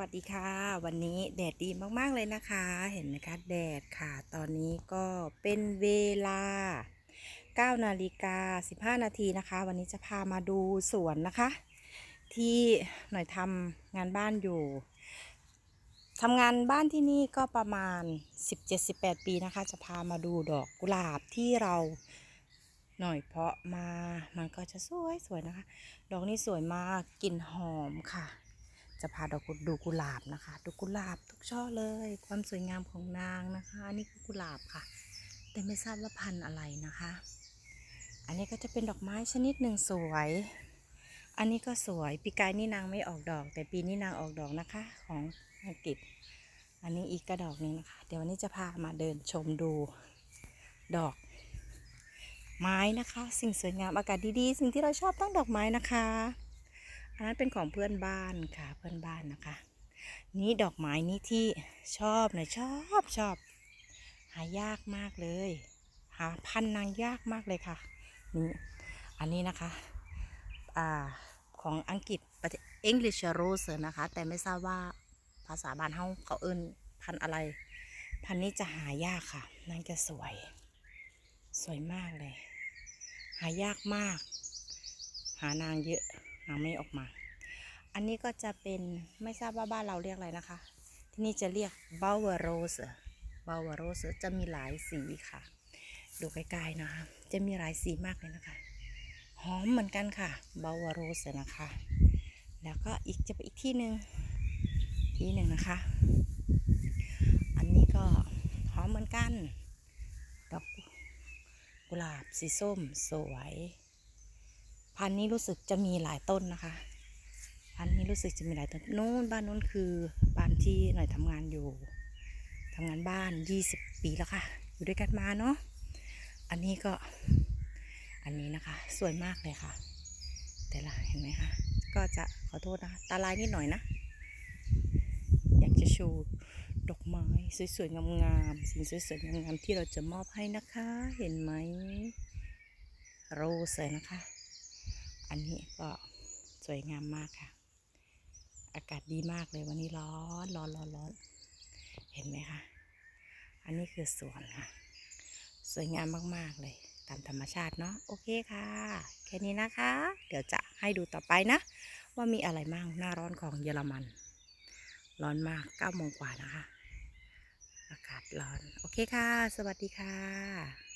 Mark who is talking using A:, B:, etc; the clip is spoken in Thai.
A: วัสดีค่ะ วันนี้แดดดีมากๆเลยนะคะ เห็นไหมคะแดดค่ะ ตอนนี้ก็เป็นเวลา 9 นาฬิกา 15 นาทีนะคะ วันนี้จะพามาดูสวนนะคะ ที่หน่อยทำงานบ้านอยู่ทำงานบ้านที่นี่ก็ประมาณ 17-18 ปีนะคะ จะพามาดูดอกกุหลาบที่เราหน่อยเพาะมามันก็จะสวยสวยนะคะ ดอกนี้สวยมากกลิ่นหอมค่ะ จะพาดอกดูกุหลาบนะคะดูกุหลาบทุกช่อเลย ความสวยงามของนางนะคะอันนี่คือกุหลาบค่ะ แต่ไม่ทราบว่าพันธุ์อะไรนะคะ อันนี้ก็จะเป็นดอกไม้ชนิดหนึ่งสวย อันนี้ก็สวยปีกายนี่นางไม่ออกดอก แต่ปีนี้นางออกดอกนะคะ ของอังกฤษ อันนี้อีกกระดอกนึงนะคะ เดี๋ยววันนี้จะพามาเดินชมดูดอกไม้นะคะ สิ่งสวยงามอากาศดีๆ สิ่งที่เราชอบต้องดอกไม้นะคะ อันนั้นเป็นของเพื่อนบ้านค่ะ เพื่อนบ้านนะคะ นี่ดอกไม้นี่ที่ชอบนะชอบชอบ หายากมากเลย หาพันนางยากมากเลยค่ะ นี่ อันนี้นะคะ อ่า ของอังกฤษประเทศ English Rose นะคะ แต่ไม่ทราบว่าภาษาบ้านเฮาเขาเอิ้นพันอะไร พันนี้จะหายากค่ะนางจะสวย สวยมากเลย หายากมาก หานางเยอะ ไม่ออกมา อันนี้ก็จะเป็นไม่ทราบว่าบ้านเราเรียกอะไรนะคะ ที่นี่จะเรียกเบาวโรสเบาวโรสจะมีหลายสีค่ะ ดูใกล้ๆนะคะ จะมีหลายสีมากเลยนะคะ หอมเหมือนกันค่ะเบาวโรสนะคะ แล้วก็อีกจะไปอีกที่หนึ่งที่หนึ่งนะคะ อันนี้ก็หอมเหมือนกันดอกกุหลาบสีส้มสวย พันธุ์นี้รู้สึกจะมีหลายต้นนะคะ พันธุ์นี้รู้สึกจะมีหลายต้นนู้นบ้านนู้นคือบ้านที่หน่อยทำงานอยู่ทำงานบ้าน 20 ปีแล้วค่ะ อยู่ด้วยกันมาเนาะอันนี้ก็อันนี้นะคะสวยมากเลยค่ะ แต่ละเห็นไหมคะก็จะขอโทษนะคะตาลายนิดหน่อยนะ อยากจะชูดอกไม้สวยๆงามๆสิ่งสวยๆงามๆที่เราจะมอบให้นะคะ เห็นไหมโรสเลยนะคะ อันนี้ก็สวยงามมากค่ะ อากาศดีมากเลยวันนี้ร้อนร้อนร้อนร้อนเห็นไหมคะ อันนี้คือสวนค่ะ สวยงามมาก ๆ เลย ตามธรรมชาติเนาะ โอเคค่ะ แค่นี้นะคะ เดี๋ยวจะให้ดูต่อไปนะ ว่ามีอะไรบ้างหน้าร้อนของเยอรมัน ร้อนมาก9โมงกว่านะคะ อากาศร้อน โอเคค่ะ สวัสดีค่ะ